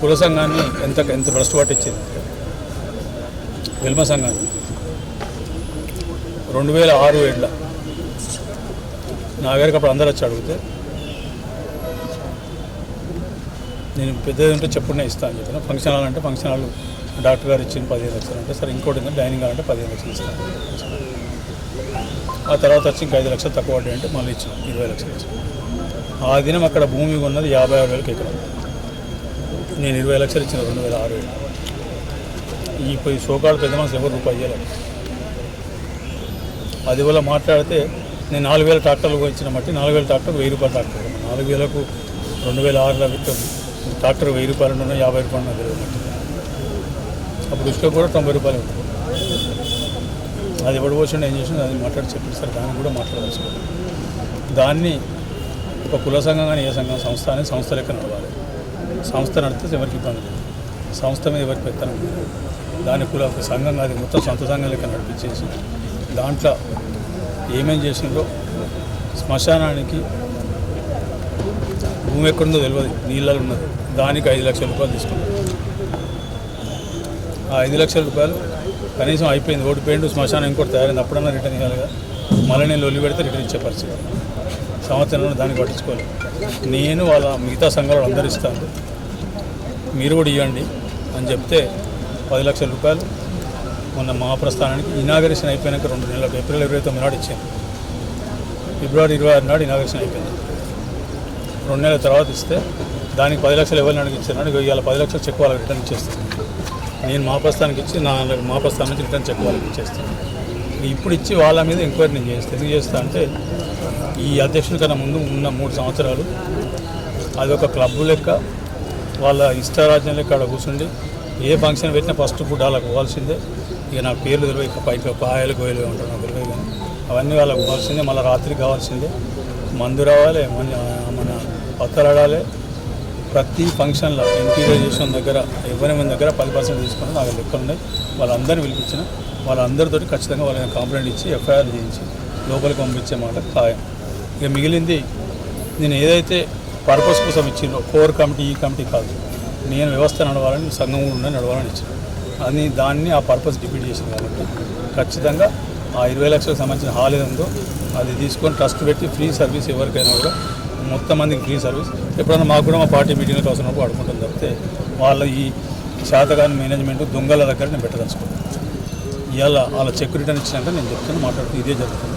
కుల సంఘాన్ని ఎంత ఎంత భ్రష్టు పట్టించింది వెల్మ సంఘాన్ని. రెండు వేల ఆరు ఏళ్ళ నా దగ్గరికి అప్పుడు అందరు వచ్చి అడిగితే నేను పెద్దది ఉంటే చెప్పుడునే ఇస్తాను అని చెప్పిన. ఫంక్షన్ హాల్ అంటే ఫంక్షన్ హాల్ డాక్టర్ గారు ఇచ్చిన పదిహేను లక్షలు అంటే సరే ఇంకోటి ఏంటంటే డైనింగ్ హాల్ అంటే పదిహేను లక్షలు ఇస్తాను ఆ తర్వాత వచ్చి ఇంకా ఐదు లక్షలు తక్కువ అంటే మళ్ళీ ఇచ్చాను ఇరవై లక్షలు ఇచ్చాను. ఆ దినం అక్కడ భూమి ఉన్నది యాభై ఆరు వేలకు ఎకరాలు నేను ఇరవై లక్షలు ఇచ్చిన రెండు వేల ఆరు వేలు. ఈ పోయి సోకాడు పెద్ద మనసు ఎవరు రూపాయి ఇవ్వలేదు అది వల్ల మాట్లాడితే నేను నాలుగు వేల ట్రాక్టర్లు ఇచ్చిన మట్టి నాలుగు వేల ట్రాక్టర్ వెయ్యి రూపాయల ట్రాక్టర్. నాలుగు వేలకు రెండు వేల ఆరులో ట్రాక్టర్ వెయ్యి రూపాయలు ఉన్నాయి యాభై రూపాయలు నాకు తెలియదు అప్పుడు ఇసుక కూడా తొంభై రూపాయలు ఉంటుంది అది ఎవడు పోసిండు ఏం చేసిండు అది మాట్లాడి చెప్పింది సార్. దాన్ని కూడా మాట్లాడాల్సి దాన్ని ఒక కుల సంఘం కానీ ఏ సంఘం సంస్థ అనేది సంస్థ లెక్క నడవాలి సంస్థ నడితే ఎవరికి ఇబ్బంది లేదు. సంస్థ మీద ఎవరికి పెత్తనం దాని కూడా ఒక సంఘం కాదు మొత్తం సొంత సంఘం లెక్క నడిపించేసి దాంట్లో ఏమేం చేసిందో శ్మశానానికి భూమి ఎక్కడుందో తెలియదు నీళ్ళలో ఉన్నది. దానికి ఐదు లక్షల రూపాయలు తీసుకున్నాం. ఆ ఐదు లక్షల రూపాయలు కనీసం అయిపోయింది ఓడిపోయిండు శ్మశానం ఇంకోటి తయారైంది అప్పుడన్నా రిటర్న్ ఇవ్వాలి కదా మళ్ళీ నేను లొల్లి పెడితే రిటర్న్ ఇచ్చే పరిస్థితి. సంవత్సరంలో దాన్ని పట్టించుకోలేదు. నేను వాళ్ళ మిగతా సంఘాలు అందరు ఇస్తాను. మీరు కూడా ఇవ్వండి అని చెప్తే పది లక్షల రూపాయలు మొన్న మహాప్రస్థానానికి ఇనాగరేషన్ అయిపోయినాక రెండు నెలలకు ఏప్రిల్ ఇరవై తొమ్మిది నాడు ఇచ్చాను. ఫిబ్రవరి ఇరవై ఆరు నాడు ఇనాగరేషన్ అయిపోయింది. రెండు నెలల తర్వాత ఇస్తే దానికి పది లక్షలు ఎవరిని అడిగి ఇవాళ పది లక్షలు చెక్ వాళ్ళకి రిటర్న్ ఇచ్చేస్తాను నేను మహాప్రస్థానికి ఇచ్చి నా మా ప్రస్థానం నుంచి రిటర్న్ చెక్ వాళ్ళకి ఇచ్చేస్తాను ఇప్పుడు ఇచ్చి వాళ్ళ మీద ఎంక్వైరీ నేను చేస్తాను ఎందుకు చేస్తా అంటే ఈ అధ్యక్షుడి కన్నా ముందు ఉన్న మూడు సంవత్సరాలు. అది ఒక క్లబ్ లెక్క వాళ్ళ ఇష్టారాజ్యం లెక్క అక్కడ కూర్చుండి ఏ ఫంక్షన్ పెట్టినా ఫస్ట్ ఫుడ్ వాళ్ళకి పోవాల్సిందే ఇక నా పేర్లు తెలియదు ఇక పైకి పాయలు గోయలు ఉంటాను నాకు తెలియదు కానీ అవన్నీ వాళ్ళకి పోవాల్సిందే మళ్ళీ రాత్రి కావాల్సిందే. మందు రావాలి మన మన పత్తలాడాలి ఆడాలి ప్రతి ఫంక్షన్లో ఇంటీరియర్ దగ్గర ఎవరి మంది దగ్గర పది పర్సెంట్ తీసుకుని నాకు లెక్కలు ఉన్నాయి వాళ్ళందరినీ పిలిపించిన వాళ్ళందరితో ఖచ్చితంగా వాళ్ళని కంప్లైంట్ ఇచ్చి ఎఫ్ఐఆర్ చేయించి లోపలికి పంపించే మాట ఖాయం. ఇక మిగిలింది నేను ఏదైతే పర్పస్ కోసం ఇచ్చిందో కోర్ కమిటీ ఈ కమిటీ కాదు. నేను వ్యవస్థ నడవాలని సంఘం కూడా నడవాలని ఇచ్చాను. అని దాన్ని ఆ పర్పస్ డిపీట్ చేసింది కాబట్టి ఖచ్చితంగా ఆ ఇరవై లక్షలకు సంబంధించిన హాల్ ఏదో ఉందో అది తీసుకొని ట్రస్ట్ పెట్టి ఫ్రీ సర్వీస్ ఎవరికైనా కూడా మొత్తం మందికి ఫ్రీ సర్వీస్. ఎప్పుడైనా మాకు కూడా మా పార్టీ మీటింగ్లకు అవసరమైనప్పుడు వాడుకుంటాం తప్పితే వాళ్ళ ఈ శాతగాని మేనేజ్మెంట్ దొంగల దగ్గర నేను పెట్టదలుచుకోను ఇవాళ వాళ్ళ చెక్ రిటర్న్ ఇచ్చినాక నేను చెప్తాను మాట్లాడుతూ ఇదే జరుగుతుంది.